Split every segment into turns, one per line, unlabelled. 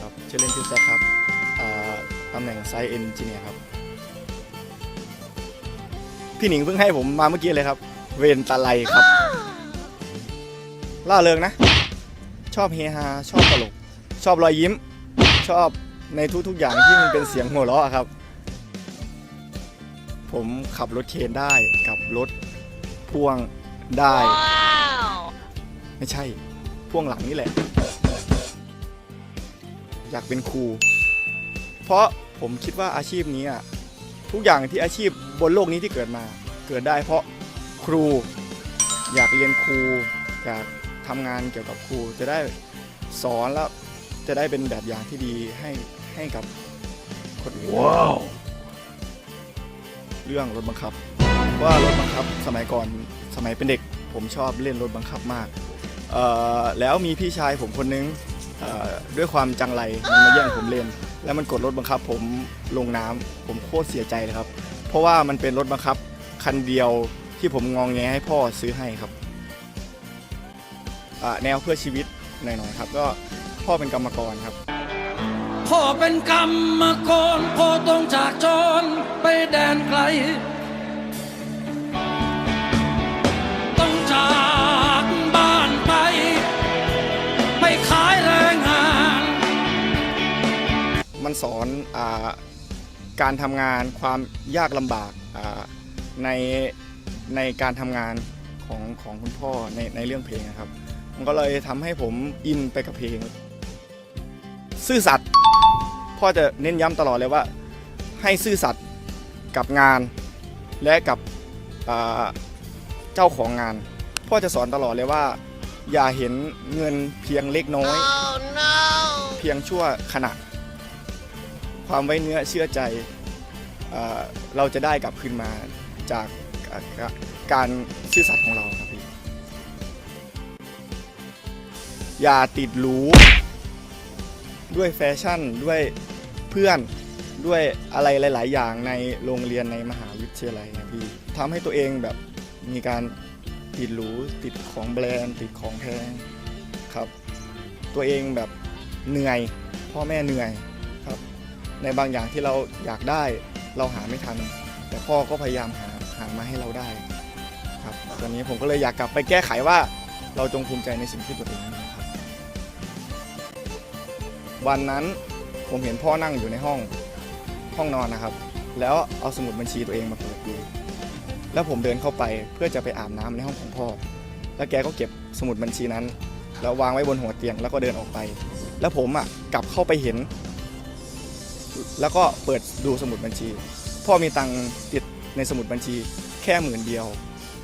ครับชื่อเล่นชื่อแซคครับตำแหน่งไซเอนจิเนียร์ครับ พี่หนิงเพิ่งให้ผมมาเมื่อกี้เลยครับ เวนตะไลครับ ล่าเริงนะ ชอบเฮฮา ชอบตลก ชอบรอยยิ้ม ชอบในทุกๆอย่างที่มันเป็นเสียงหัวเราะครับ ผมขับรถเคนได้กับรถพ่วงได้ ไม่ใช่ พ่วงหลังนี่แหละ อยากเป็นครู เพราะผมคิดว่าอาชีพนี้อะทุกอย่างที่อาชีพบนโลกนี้ที่เกิดมา เกิดได้เพราะครู อยากเรียนครูอยากทำงานเกี่ยวกับครูจะได้สอนแล้วจะได้เป็นแบบอย่างที่ดีให้ให้กับคนอื่นว้าวเรื่องรถบังคับเพราะว่ารถบังคับสมัยก่อนสมัยเป็นเด็ก ผมชอบเล่นรถบังคับมากเอ่อแล้วมีพี่ชายผมคนนึงเอ่อ ด้วยความจังไรมันมาแย่งผมเล่นแล้วมันกดรถบังคับ ผมลงน้ำผมโคตรเสียใจเลยครับ เพราะว่ามันเป็นรถบังคับคันเดียวที่ผมงองแงให้พ่อซื้อให้ครับแนวเพื่อชีวิตหน่อยๆครับ ก็พ่อเป็นกรรมกรครับ
พ่อเป็นกรรมกรพ่อต้องจากจรไปแดนไกล
สอนอาการทำงานความยากลำบากอ่าในในการทำงานของของคุณพ่อในในเรื่องเพลงนะครับ มันก็เลยทำให้ผมอินไปกับเพลง ซื่อสัตย์พ่อจะเน้นย้ำตลอดเลยว่า ให้ซื่อสัตย์กับงานและกับอ่าเจ้าของงาน พ่อจะสอนตลอดเลยว่า อย่าเห็นเงินเพียงเล็กน้อยเพียงชั่วขณะ ความไว้เนื้อเชื่อใจเราจะได้กลับคืนมาจากการซื่อสัตย์ของเราครับพี่ อย่าติดหรูด้วยแฟชั่นด้วยเพื่อนด้วยอะไรหลาย ๆ อย่างในโรงเรียนในมหาวิทยาลัยนะพี่ทำให้ตัวเองแบบมีการติดหรูติดของแบรนด์ติดของแพงครับ ตัวเองแบบเหนื่อย พ่อแม่เหนื่อย ในบางอย่างที่เราอยากได้เราหาไม่ทัน แต่พ่อก็พยายามหาหามาให้เราได้ครับตอนนี้ผมก็เลยอยากกลับไปแก้ไขว่าเราจงภูมิใจในสิ่งที่ตัวเองมีครับ วันนั้นผมเห็นพ่อนั่งอยู่ในห้องห้องนอนนะครับ แล้วเอาสมุดบัญชีตัวเองมาเปิดดูแล้วผมเดินเข้าไปเพื่อจะไปอาบน้ำในห้องของพ่อ แล้วแกก็เก็บสมุดบัญชีนั้น แล้ววางไว้บนหัวเตียงแล้วก็เดินออกไป แล้วผมอะกลับเข้าไปเห็น แล้วก็เปิดดูสมุดบัญชี พ่อมีตังค์ติดในสมุดบัญชีแค่หมื่นเดียว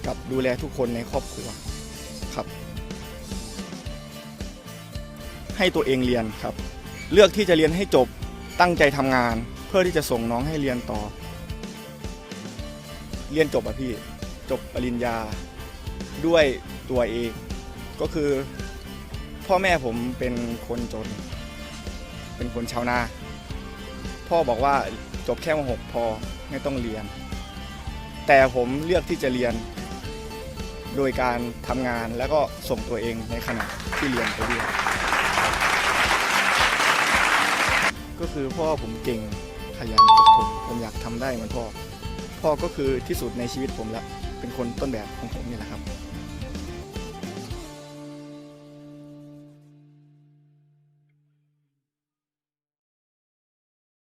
กับดูแลทุกคนในครอบครัวครับ ให้ตัวเองเรียนครับ เลือกที่จะเรียนให้จบตั้งใจทำงาน เพื่อที่จะส่งน้องให้เรียนต่อ เรียนจบอะพี่จบปริญญาด้วยตัวเองก็คือ พ่อแม่ผมเป็นคนจน เป็นคนชาวนา พ่อบอกว่าจบแค่ม .6 พอไม่ต้องเรียน แต่ผมเลือกที่จะเรียน โดยการทำงานแล้วก็ส่งตัวเองในขณะที่เรียนไปด้วยก็คือพ่อผมเก่งขยันกับผมผมอยากทำได้เหมือนพ่อ พ่อก็คือที่สุดในชีวิตผมแล้วเป็นคนต้นแบบของผมนี่แหละครับ